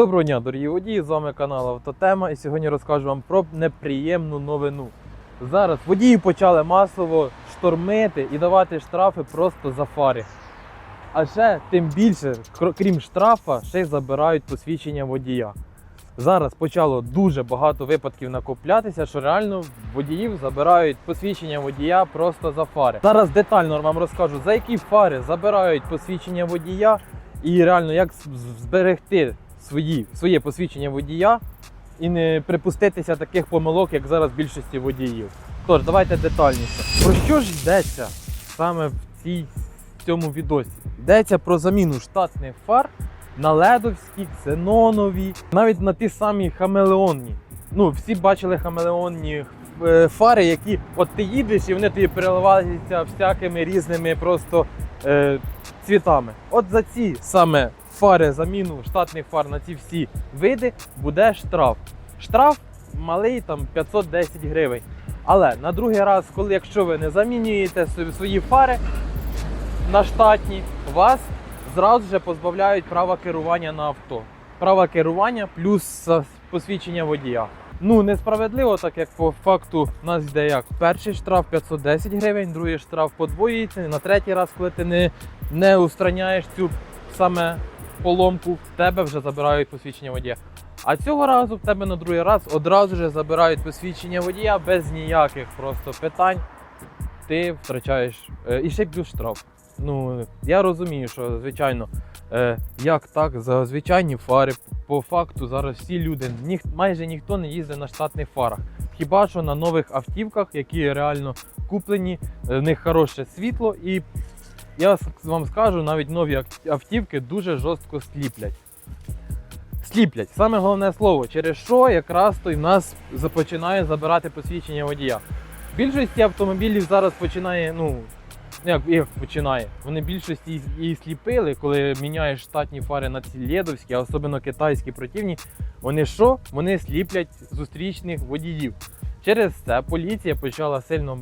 Доброго дня, дорогі водії! З вами канал Автотема. І сьогодні розкажу вам про неприємну новину. Зараз водії почали масово штормити і давати штрафи просто за фари. А ще тим більше, крім штрафа, ще й забирають посвідчення водія. Зараз почало дуже багато випадків накоплятися, що реально водіїв забирають посвідчення водія просто за фари. Зараз детально вам розкажу, за які фари забирають посвідчення водія і реально як зберегти свої, своє посвідчення водія і не припуститися таких помилок, як зараз більшості водіїв. Тож, давайте детальніше. Про що ж йдеться саме в цій в цьому відосі? Йдеться про заміну штатних фар на ледовські, ксенонові, навіть на ті самі хамелеонні. Ну, всі бачили хамелеонні е, фари, які от ти їдеш і вони тобі переливаються всякими різними просто е, цвітами. От за ці саме фари, заміну штатних фар на ці всі види буде штраф. Штраф малий там 510 гривень. Але на другий раз, коли якщо ви не замінюєте свої фари на штатні, вас зразу же позбавляють права керування на авто. Права керування плюс посвідчення водія. Ну, несправедливо, так як по факту у нас йде як перший штраф 510 гривень, другий штраф подвоюється. На третій раз, коли ти не, не устраняєш цю саме поломку, в тебе вже забирають посвідчення водія. А цього разу в тебе на другий раз одразу ж забирають посвідчення водія без ніяких просто питань. Ти втрачаєш е, і ще плюс штраф. Ну я розумію, що звичайно, е, як так, за звичайні фари, по факту зараз всі люди, ніх, майже ніхто не їздить на штатних фарах. Хіба що на нових автівках, які реально куплені, е, в них хороше світло, і я вам скажу, навіть нові автівки дуже жорстко сліплять. Сліплять. Саме головне слово, через що якраз то й в нас починає забирати посвідчення водія. Більшості автомобілів зараз починає, ну, як, як починає. Вони більшості і- і сліпили, коли міняєш штатні фари на ці ледовські, а особливо китайські противні. Вони що? Вони сліплять зустрічних водіїв. Через це поліція почала сильно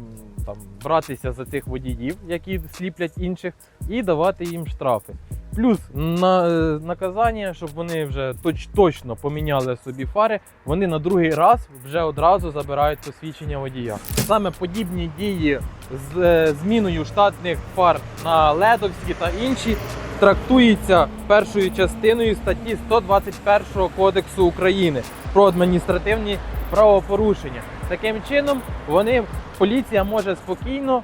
там братися за цих водіїв, які сліплять інших, і давати їм штрафи. Плюс на, е, наказання, щоб вони вже точ, точно поміняли собі фари, вони на другий раз вже одразу забирають посвідчення водія. Саме подібні дії з е, зміною штатних фар на ледовські та інші трактуються першою частиною статті 121 Кодексу України про адміністративні правопорушення. Таким чином, вони поліція може спокійно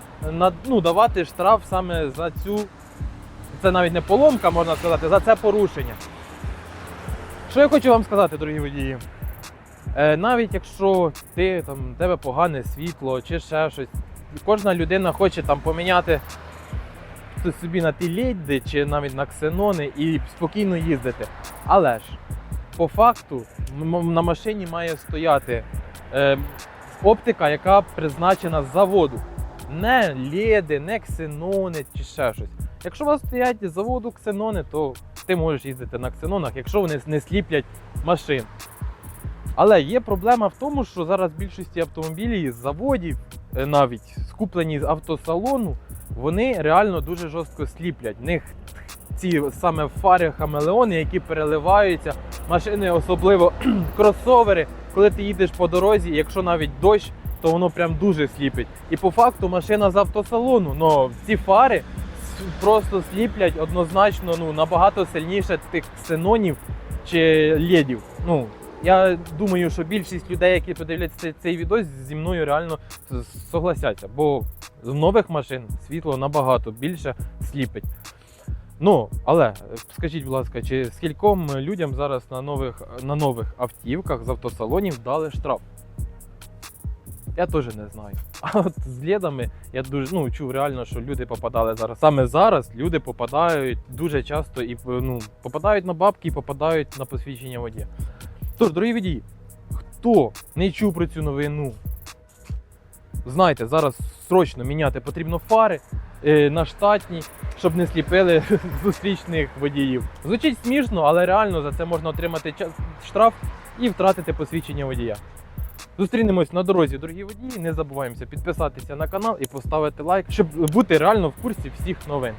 ну, давати штраф саме за цю. Це навіть не поломка, можна сказати, за це порушення. Що я хочу вам сказати, дорогі водії? Е, навіть якщо ти там тебе погане світло чи ще щось, кожна людина хоче там поміняти щось собі на ті ледди чи навіть на ксенони і спокійно їздити. Але ж по факту на машині має стояти е, оптика, яка призначена з заводу. Не леди, не ксенони чи ще щось. Якщо у вас стоять з заводу ксенони, то ти можеш їздити на ксенонах, якщо вони не сліплять машин. Але є проблема в тому, що зараз більшості автомобілів з заводів, е, навіть скуплені з автосалону, вони реально дуже жорстко сліплять. В них ці саме фари хамелеони, які переливаються, машини, особливо кросовери, коли ти їдеш по дорозі, якщо навіть дощ, то воно прям дуже сліпить. І по факту машина з автосалону, но ці фари просто сліплять однозначно ну, набагато сильніше тих ксенонів чи ледів. Ну, я думаю, що більшість людей, які подивляться цей, відос, зі мною реально согласяться, бо з нових машин світло набагато більше сліпить. Ну, але е, скажіть, будь ласка, чи скільком людям зараз на нових, на нових автівках з автосалонів дали штраф? Я теж не знаю. А от з ледами я дуже ну, чув реально, що люди попадали зараз. Саме зараз люди попадають дуже часто і ну, попадають на бабки і попадають на посвідчення водія. Тож, дорогі водії, хто не чув про цю новину, знайте, зараз срочно міняти потрібно фари е, на штатні, щоб не сліпили зустрічних водіїв. Звучить смішно, але реально за це можна отримати час- штраф і втратити посвідчення водія. Зустрінемось на дорозі, дорогі водії. Не забуваємося підписатися на канал і поставити лайк, щоб бути реально в курсі всіх новин.